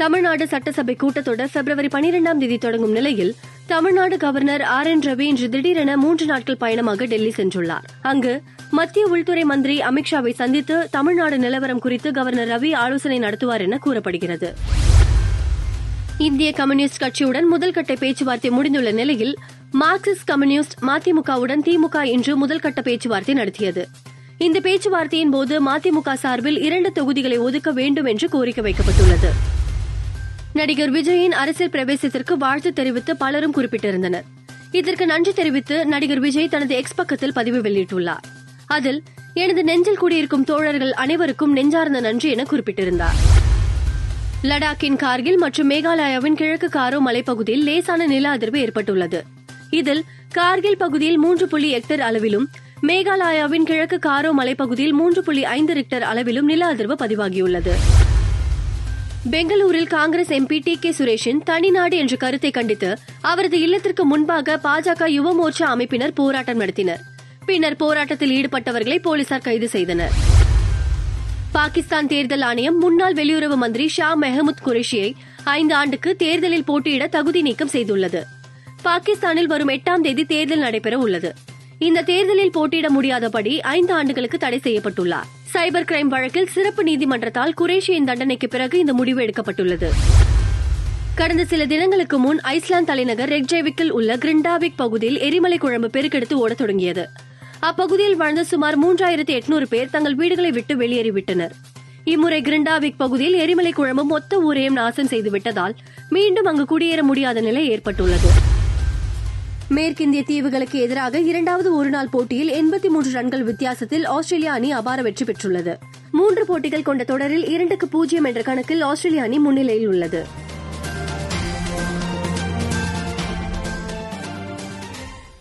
தமிழ்நாடு சட்டசபை கூட்டத்தொடர் பிப்ரவரி பனிரெண்டாம் தேதி தொடங்கும் நிலையில் Tamil Nadu governor R N Ravi இன்று திடீரென மூன்று நாட்கள் பயணமாக டெல்லி சென்றுள்ளார். அங்கு மத்திய உள்துறை மந்திரி அமித்ஷாவை சந்தித்து தமிழ்நாடு நிலவரம் குறித்து கவர்னர் ரவி ஆலோசனை நடத்துவார் என கூறப்படுகிறது. இந்திய கம்யூனிஸ்ட் கட்சியுடன் முதல்கட்ட பேச்சுவார்த்தை முடிந்துள்ள நிலையில் மார்க்சிஸ்ட் கம்யூனிஸ்ட் மதிமுகவுடன் திமுக இன்று முதல்கட்ட பேச்சுவார்த்தை நடத்தியது. இந்த பேச்சுவார்த்தையின் போது மதிமுக சார்பில் இரண்டு தொகுதிகளை ஒதுக்க வேண்டும் என்று கோரிக்கை வைக்கப்பட்டுள்ளது. நடிகர் விஜயின் அரசியல் பிரவேசத்திற்கு வாழ்த்து தெரிவித்து பலரும் குறிப்பிட்டிருந்தனர். இதற்கு நன்றி தெரிவித்து நடிகர் விஜய் தனது எக்ஸ் பக்கத்தில் பதிவு வெளியிட்டுள்ளார். அதில் எனது நெஞ்சில் கூடியிருக்கும் தோழர்கள் அனைவருக்கும் நெஞ்சார்ந்த நன்றி என குறிப்பிட்டிருந்தார். லடாக்கின் கார்கில் மற்றும் மேகாலயாவின் கிழக்கு காரோ மலைப்பகுதியில் லேசான நில அதிர்வு ஏற்பட்டுள்ளது. இதில் கார்கில் பகுதியில் மூன்று புள்ளி ஹெக்டர் அளவிலும் மேகாலயாவின் கிழக்கு காரோ மலைப்பகுதியில் மூன்று புள்ளி ஐந்து ரிக்டர் அளவிலும் நில அதிர்வு பதிவாகியுள்ளது. பெங்களூரில் காங்கிரஸ் எம்பி டி கே சுரேஷின் தனிநாடு என்ற கருத்தை கண்டித்து அவரது இல்லத்திற்கு முன்பாக பாஜக யுவ மோர்ச்சா அமைப்பினர் போராட்டம் நடத்தினர். பின்னர் போராட்டத்தில் ஈடுபட்டவர்களை போலீசார் கைது செய்தனர். பாகிஸ்தான் தேர்தல் ஆணையம் முன்னாள் வெளியுறவு மந்திரி ஷா மெஹமுத் குரேஷியை ஐந்து ஆண்டுக்கு தேர்தலில் போட்டியிட தகுதி நீக்கம் செய்துள்ளது. பாகிஸ்தானில் வரும் எட்டாம் தேதி தேர்தல் நடைபெற உள்ளது. இந்த தேர்தலில் போட்டியிட முடியாதபடி ஐந்து ஆண்டுகளுக்கு தடை செய்யப்பட்டுள்ளார். சைபர் கிரைம் வழக்கில் சிறப்பு நீதிமன்றத்தால் குரேஷியின் தண்டனைக்கு பிறகு இந்த முடிவு எடுக்கப்பட்டுள்ளது. கடந்த சில தினங்களுக்கு முன் ஐஸ்லாந்து தலைநகர் ரெக்ஜேவிக்கில் உள்ள கிரிண்டாவிக் பகுதியில் எரிமலை குழம்பு பெருக்கெடுத்து ஓடத் தொடங்கியது. அப்பகுதியில் வாழ்ந்த சுமார் மூன்றாயிரத்து எட்நூறு பேர் தங்கள் வீடுகளை விட்டு வெளியேறிவிட்டனர். இம்முறை கிரிண்டாவிக் பகுதியில் எரிமலை குழம்பு மொத்த ஊரையும் நாசம் செய்துவிட்டதால் மீண்டும் அங்கு குடியேற முடியாத நிலை ஏற்பட்டுள்ளது. மேற்கிந்திய தீவுகளுக்கு எதிராக இரண்டாவது ஒருநாள் போட்டியில் எண்பத்தி மூன்று ரன்கள் வித்தியாசத்தில் ஆஸ்திரேலிய அணி அபார வெற்றி பெற்றுள்ளது. மூன்று போட்டிகள் கொண்ட தொடரில் இரண்டுக்கு பூஜ்ஜியம் என்ற கணக்கில் ஆஸ்திரேலிய அணி முன்னிலையில் உள்ளது.